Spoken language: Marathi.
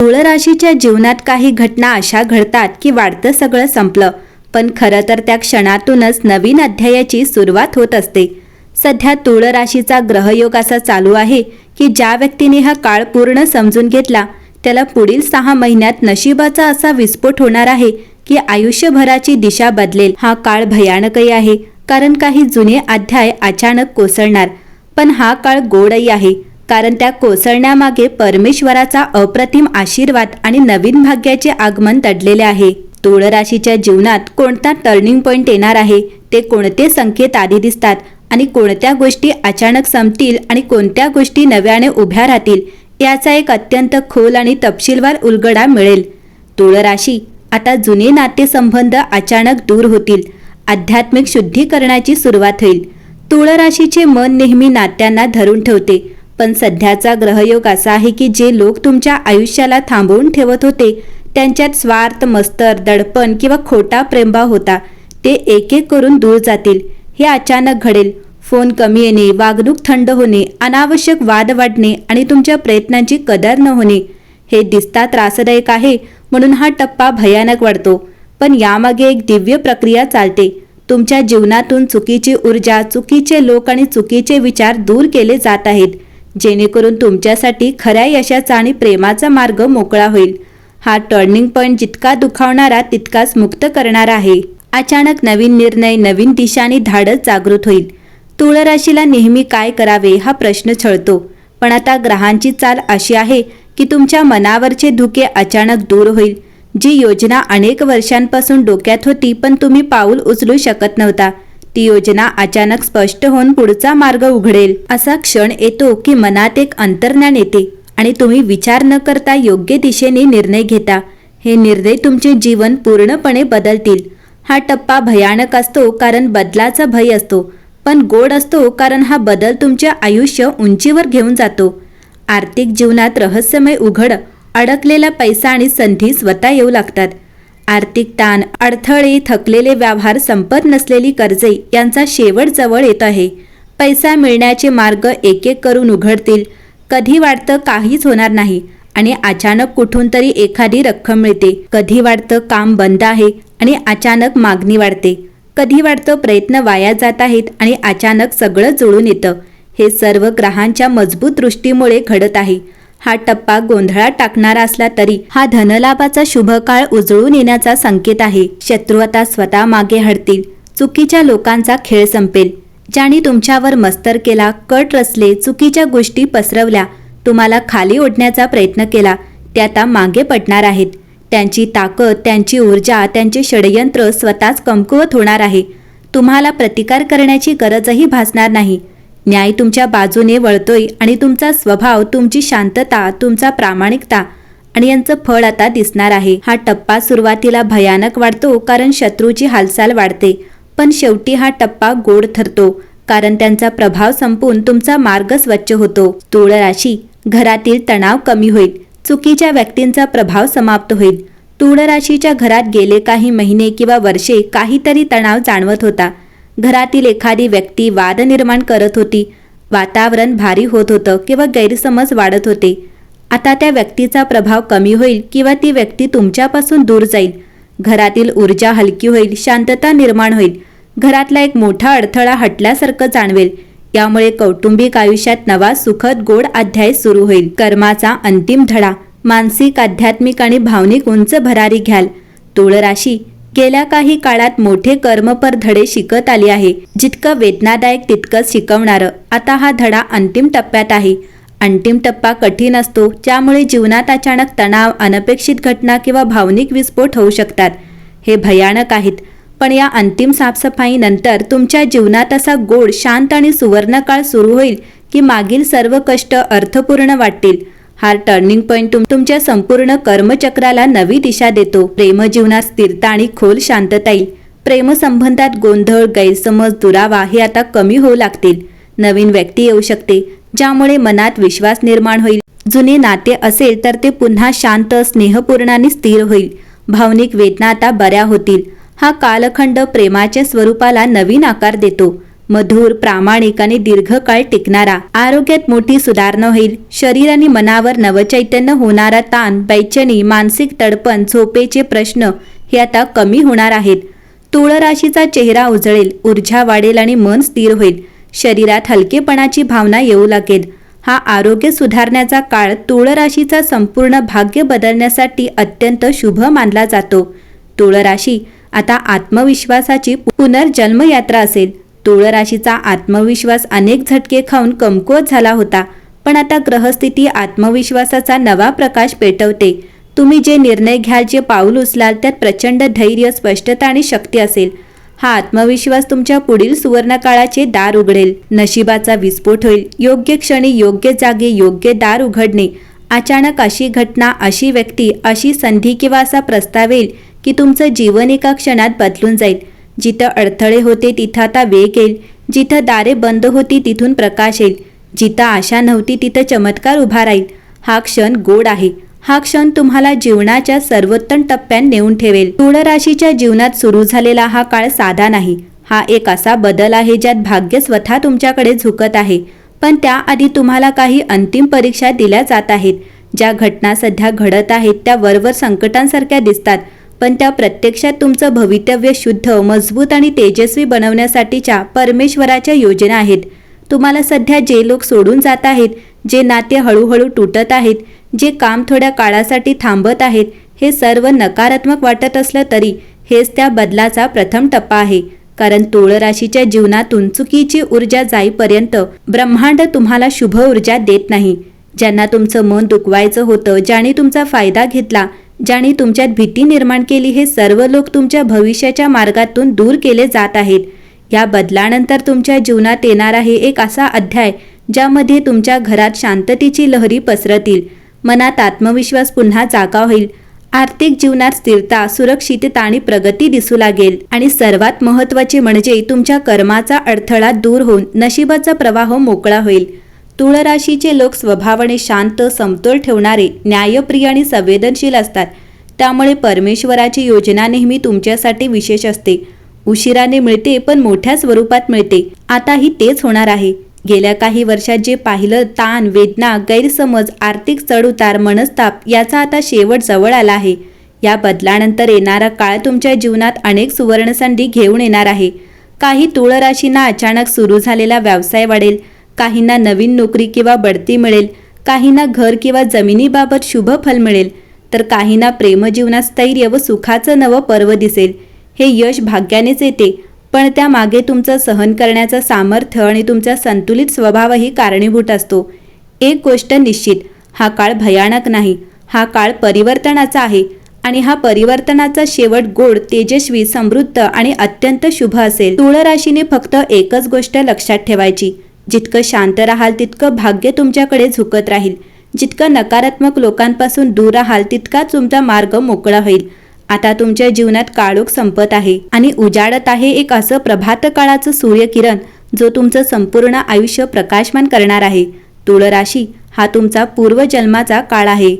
तुळ राशीच्या जीवनात काही घटना अशा घडतात की वाढतं सगळं संपलं. पण खरं तर त्या क्षणातूनच नवीन अध्यायाची सुरुवात होत असते. सध्या तुळ राशीचा ग्रहयोग असा चालू आहे की ज्या व्यक्तीने हा काळ पूर्ण समजून घेतला त्याला पुढील सहा महिन्यात नशिबाचा असा विस्फोट होणार आहे की आयुष्यभराची दिशा बदलेल. हा काळ भयानकही आहे कारण काही जुने अध्याय अचानक कोसळणार. पण हा काळ गोडही आहे. कारण त्या कोसळण्यामागे परमेश्वराचा अप्रतिम आशीर्वाद आणि नवीन भाग्याचे आगमन दडलेले आहे. तुळ राशीच्या जीवनात कोणता टर्निंग पॉइंट येणार आहे ते कोणते संकेत आधी दिसतात आणि कोणत्या गोष्टी अचानक संपतील आणि कोणत्या गोष्टी नव्याने उभ्या राहतील याचा एक अत्यंत खोल आणि तपशीलवार उलगडा मिळेल. तुळ राशी आता जुने नातेसंबंध अचानक दूर होतील आध्यात्मिक शुद्धीकरणाची सुरुवात होईल. तुळ राशीचे मन नेहमी नात्यांना धरून ठेवते पण सध्याचा ग्रहयोग असा आहे की जे लोक तुमच्या आयुष्याला थांबवून ठेवत होते त्यांच्यात स्वार्थ मस्तर दडपण किंवा खोटा प्रेमभाव होता ते एक एक करून दूर जातील. हे अचानक घडेल. फोन कमी येणे वागणूक थंड होणे अनावश्यक वाद वाढणे आणि तुमच्या प्रयत्नांची कदर न होणे हे दिसता त्रासदायक आहे म्हणून हा टप्पा भयानक वाढतो. पण यामागे एक दिव्य प्रक्रिया चालते. तुमच्या जीवनातून चुकीची ऊर्जा चुकीचे लोक आणि चुकीचे विचार दूर केले जात आहेत. जेणेकरून तुमच्यासाठी खऱ्या यशाचा आणि प्रेमाचा मार्ग मोकळा होईल. हा टर्निंग पॉइंट जितका दुखावणारा तितकाच मुक्त करणारा आहे. अचानक नवीन निर्णय नवीन दिशा आणि धाडस जागृत होईल. तुळ राशीला नेहमी काय करावे हा प्रश्न छळतो. पण आता ग्रहांची चाल अशी आहे की तुमच्या मनावरचे धुके अचानक दूर होईल. जी योजना अनेक वर्षांपासून डोक्यात होती पण तुम्ही पाऊल उचलू शकत नव्हता. ती योजना अचानक स्पष्ट होऊन पुढचा मार्ग उघडेल. असा क्षण येतो की मनात एक अंतर्ज्ञान येते आणि तुम्ही विचार न करता योग्य दिशेने निर्णय घेता. हे निर्णय तुमचे जीवन पूर्णपणे बदलतील. हा टप्पा भयानक असतो कारण बदलाचा भय असतो. पण गोड असतो कारण हा बदल तुमचे आयुष्य उंचीवर घेऊन जातो. आर्थिक जीवनात रहस्यमय उघड अडकलेला पैसा आणि संधी स्वतः येऊ लागतात. आर्थिक ताण अडथळे थकलेले व्यवहार संपत नसलेली कर्जे यांचा शेवट जवळ येत आहे. पैसा मिळण्याचे मार्ग एक एक करून उघडतील. कधी वाटतं काहीच होणार नाही आणि अचानक कुठून तरी एखादी रक्कम मिळते. कधी वाटतं काम बंद आहे आणि अचानक मागणी वाढते. कधी वाटतं प्रयत्न वाया जात आहेत आणि अचानक सगळं जुळून येतं. हे सर्व ग्रहांच्या मजबूत दृष्टीमुळे घडत आहे. हा टप्पा गोंधळात टाकणारा असला तरी हा धनलाभाचा शुभ काळ उजळून येण्याचा संकेत आहे. शत्रू आता स्वतः मागे हटतील. चुकीच्या लोकांचा खेळ संपेल. ज्यांनी तुमच्यावर मस्तर केला कट रचले चुकीच्या गोष्टी पसरवल्या तुम्हाला खाली ओढण्याचा प्रयत्न केला ते आता मागे पडणार आहेत. त्यांची ताकद त्यांची ऊर्जा त्यांचे षडयंत्र स्वतःच कमकुवत होणार आहे. तुम्हाला प्रतिकार करण्याची गरजही भासणार नाही. न्याय तुमच्या बाजूने वळतोय आणि तुमचा स्वभाव तुमची शांतता तुमचा प्रामाणिकता आणि यांचं फळ आता दिसणार आहे. हा टप्पा सुरुवातीला भयानक वाढतो कारण शत्रूची हालचाल वाढते. पण शेवटी हा टप्पा गोड ठरतो कारण त्यांचा प्रभाव संपून तुमचा मार्ग स्वच्छ होतो. तुळ राशी घरातील तणाव कमी होईल. चुकीच्या व्यक्तींचा प्रभाव समाप्त होईल. तुळ राशीच्या घरात गेले काही महिने किंवा वर्षे काहीतरी तणाव जाणवत होता. घरातील एखादी व्यक्ती वाद निर्माण करत होती. वातावरण भारी होत होतं किंवा गैरसमज वाढत होते. आता त्या व्यक्तीचा प्रभाव कमी होईल किंवा ती व्यक्ती तुमच्यापासून दूर जाईल. घरातील ऊर्जा हलकी होईल शांतता निर्माण होईल. घरातला एक मोठा अडथळा हटल्यासारखं जाणवेल. यामुळे कौटुंबिक आयुष्यात नवा सुखद गोड अध्याय सुरू होईल. कर्माचा अंतिम धडा मानसिक आध्यात्मिक आणि भावनिक उंच भरारी घ्याल. तुळ राशी गेल्या काही काळात मोठे कर्मपर धडे शिकत आले आहे. जितकं वेदनादायक तितकंच शिकवणारं. आता हा धडा अंतिम टप्प्यात आहे. अंतिम टप्पा कठीण असतो. ज्यामुळे जीवनात अचानक तणाव अनपेक्षित घटना किंवा भावनिक विस्फोट होऊ शकतात. हे भयानक आहेत. पण या अंतिम साफसफाईनंतर तुमच्या जीवनात असा गोड शांत आणि सुवर्णकाळ सुरू होईल की मागील सर्व कष्ट अर्थपूर्ण वाटतील. हा टर्निंग पॉइंट तुम तुमच्या संपूर्ण कर्मचक्राला नवी दिशा देतो. प्रेमजीवनात स्थिरता आणि खोल शांतता येईल. प्रेमसंबंधात गोंधळ गैरसमज दुरावा हे आता कमी होऊ लागतील. नवीन व्यक्ती येऊ शकते ज्यामुळे मनात विश्वास निर्माण होईल. जुने नाते असेल तर ते पुन्हा शांत स्नेहपूर्ण आणि स्थिर होईल. भावनिक वेदना आता बऱ्या होतील. हा कालखंड प्रेमाच्या स्वरूपाला नवीन आकार देतो. मधुर प्रामाणिक आणि दीर्घकाळ टिकणारा. आरोग्यात मोठी सुधारणा होईल. शरीर आणि मनावर नवचैतन्य होणारा ताण बैचनी मानसिक तडपण झोपेचे प्रश्न हे आता कमी होणार आहेत. तुळ राशीचा चेहरा उजळेल ऊर्जा वाढेल आणि मन स्थिर होईल. शरीरात हलकेपणाची भावना येऊ लागेल. हा आरोग्य सुधारण्याचा काळ तुळ राशीचा संपूर्ण भाग्य बदलण्यासाठी अत्यंत शुभ मानला जातो. तुळ राशी आता आत्मविश्वासाची पुनर्जन्मयात्रा असेल. तुळ राशीचा आत्मविश्वास अनेक झटके खाऊन कमकुवत झाला होता. पण आता ग्रहस्थिती आत्मविश्वासाचा नवा प्रकाश पेटवते. तुम्ही जे निर्णय घ्याल जे पाऊल उचलाल त्यात प्रचंड धैर्य स्पष्टता आणि शक्ती असेल. हा आत्मविश्वास तुमच्या पुढील सुवर्णकाळाचे दार उघडेल. नशिबाचा विस्फोट होईल. योग्य क्षणी योग्य जागे योग्य दार उघडणे. अचानक अशी घटना अशी व्यक्ती अशी संधी किंवा असा प्रस्ताव येईल की तुमचं जीवन एका क्षणात बदलून जाईल. जिथं अडथळे होते तिथं आता वेग येईल. जिथं दारे बंद होती तिथून प्रकाश येईल. जिथं आशा नव्हती तिथं चमत्कार उभा राहील. हा क्षण गोड आहे. हा क्षण तुम्हाला जीवनाच्या सर्वोत्तम टप्प्यात नेऊन ठेवेल. तुळ राशीच्या जीवनात सुरू झालेला हा काळ साधा नाही. हा एक असा बदल आहे ज्यात भाग्य स्वतः तुमच्याकडे झुकत आहे. पण त्याआधी तुम्हाला काही अंतिम परीक्षा दिल्या जात आहेत. ज्या घटना सध्या घडत आहेत त्या वरवर संकटांसारख्या दिसतात. पण त्या प्रत्यक्षात तुमचं भवितव्य शुद्ध मजबूत आणि तेजस्वी बनवण्यासाठीच्या परमेश्वराच्या योजना आहेत. तुम्हाला सध्या जे लोक सोडून जात आहेत जे नाते हळूहळू तुटत आहेत जे काम थोड्या काळासाठी थांबत आहेत हे सर्व नकारात्मक वाटत असलं तरी हेच त्या बदलाचा प्रथम टप्पा आहे. कारण तुळ राशीच्या जीवनातून चुकीची ऊर्जा जाईपर्यंत ब्रह्मांड तुम्हाला शुभ ऊर्जा देत नाही. ज्यांना तुमचं मन दुखवायचं होतं ज्याने तुमचा फायदा घेतला ज्याने तुमच्यात भीती निर्माण केली हे सर्व लोक तुमच्या भविष्याच्या मार्गातून दूर केले जात आहेत. या बदलानंतर तुमच्या जीवनात येणार आहे एक असा अध्याय ज्यामध्ये तुमच्या घरात शांततेची लहरी पसरतील. मनात आत्मविश्वास पुन्हा जागा होईल. आर्थिक जीवनात स्थिरता सुरक्षितता आणि प्रगती दिसू लागेल. आणि सर्वात महत्त्वाचे म्हणजे तुमच्या कर्माचा अडथळा दूर होऊन नशिबाचा प्रवाह मोकळा होईल. तुळ राशीचे लोक स्वभावाने शांत समतोल ठेवणारे न्यायप्रिय आणि संवेदनशील असतात. त्यामुळे परमेश्वराची योजना नेहमी तुमच्यासाठी विशेष असते. उशिराने मिळते पण मोठ्या स्वरूपात मिळते. आताही तेच होणार आहे. गेल्या काही वर्षात जे पाहिलं ताण वेदना गैरसमज आर्थिक चढउतार मनस्ताप याचा आता शेवट जवळ आला आहे. या बदलानंतर येणारा काळ तुमच्या जीवनात अनेक सुवर्णसंधी घेऊन येणार आहे. काही तुळ राशींना अचानक सुरू झालेला व्यवसाय वाढेल. काहींना नवीन नोकरी किंवा बढती मिळेल काहींना घर किंवा जमिनीबाबत शुभ फल मिळेल तर काहींना प्रेमजीवनात स्थैर्य व सुखाचं नवं पर्व दिसेल. हे यश भाग्यानेच येते पण त्यामागे तुमचं सहन करण्याचं सामर्थ्य आणि तुमचा संतुलित स्वभावही कारणीभूत असतो. एक गोष्ट निश्चित हा काळ भयानक नाही हा काळ परिवर्तनाचा आहे आणि हा परिवर्तनाचा शेवट गोड तेजस्वी समृद्ध आणि अत्यंत शुभ असेल. तुळ राशीने फक्त एकच गोष्ट लक्षात ठेवायची जितकं शांत राहाल तितकं भाग्य तुमच्याकडे झुकत राहील. जितकं नकारात्मक लोकांपासून दूर राहाल तितकाच तुमचा मार्ग मोकळा होईल. आता तुमच्या जीवनात काळोख संपत आहे आणि उजाडत आहे एक असं प्रभात काळाचं सूर्यकिरण जो तुमचं संपूर्ण आयुष्य प्रकाशमान करणार आहे. तुळ राशी हा तुमचा पूर्वजन्माचा काळ आहे.